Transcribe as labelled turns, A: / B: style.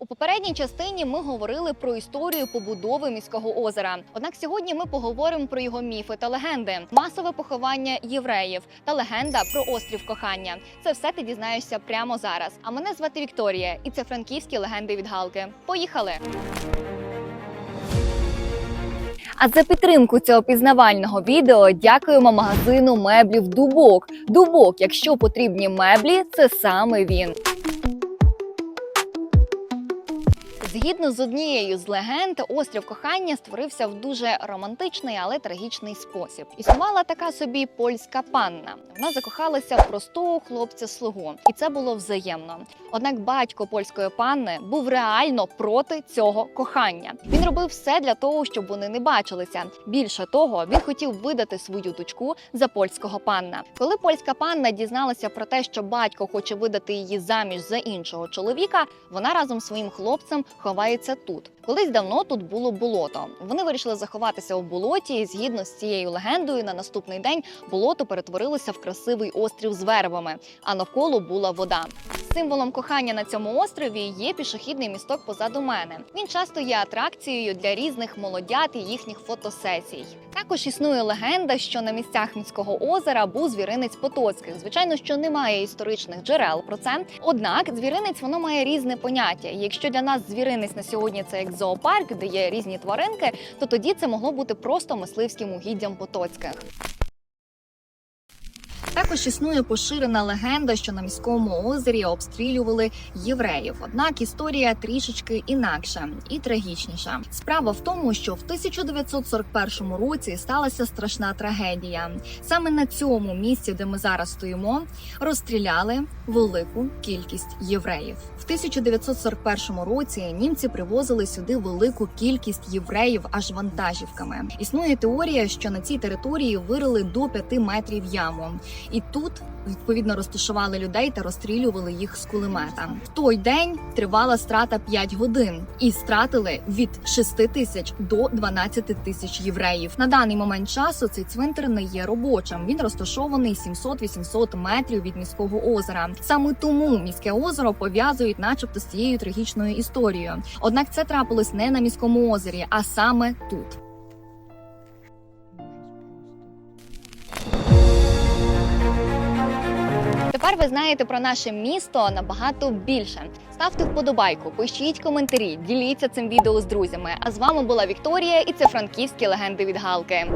A: У попередній частині ми говорили про історію побудови міського озера. Однак сьогодні ми поговоримо про його міфи та легенди, масове поховання євреїв та легенда про острів кохання. Це все ти дізнаєшся прямо зараз. А мене звати Вікторія, і це франківські легенди від Галки. Поїхали! А за підтримку цього пізнавального відео дякуємо магазину меблів Дубок. Дубок, якщо потрібні меблі, це саме він. Згідно з однією з легенд, острів кохання створився в дуже романтичний, але трагічний спосіб. Існувала така собі польська панна. Вона закохалася в простого хлопця-слугу, і це було взаємно. Однак батько польської панни був реально проти цього кохання. Він робив все для того, щоб вони не бачилися. Більше того, він хотів видати свою дочку за польського панна. Коли польська панна дізналася про те, що батько хоче видати її заміж за іншого чоловіка, вона разом з своїм хлопцем ховається тут. Колись давно тут було болото. Вони вирішили заховатися у болоті, і згідно з цією легендою, на наступний день болото перетворилося в красивий острів з вербами, а навколо була вода. Символом кохання на цьому острові є пішохідний місток позаду мене. Він часто є атракцією для різних молодят і їхніх фотосесій. Також існує легенда, що на місцях міського озера був звіринець Потоцьких. Звичайно, що немає історичних джерел про це. Однак звіринець воно має різне поняття. Якщо для нас звіринець на сьогодні це як зоопарк, де є різні тваринки, то тоді це могло бути просто мисливським угіддям Потоцьких. Також існує поширена легенда, що на міському озері обстрілювали євреїв. Однак історія трішечки інакша і трагічніша. Справа в тому, що в 1941 році сталася страшна трагедія. Саме на цьому місці, де ми зараз стоїмо, розстріляли велику кількість євреїв. В 1941 році німці привозили сюди велику кількість євреїв аж вантажівками. Існує теорія, що на цій території вирили до 5 метрів яму. І тут відповідно розташували людей та розстрілювали їх з кулемета. В той день тривала страта 5 годин, і стратили від 6 тисяч до 12 тисяч євреїв. На даний момент часу цей цвинтар не є робочим. Він розташований 700-800 метрів від міського озера. Саме тому міське озеро пов'язують, начебто, з цією трагічною історією. Однак це трапилось не на міському озері, а саме тут. Тепер ви знаєте про наше місто набагато більше. Ставте вподобайку, пишіть коментарі, діліться цим відео з друзями. А з вами була Вікторія, і це франківські легенди від Галки.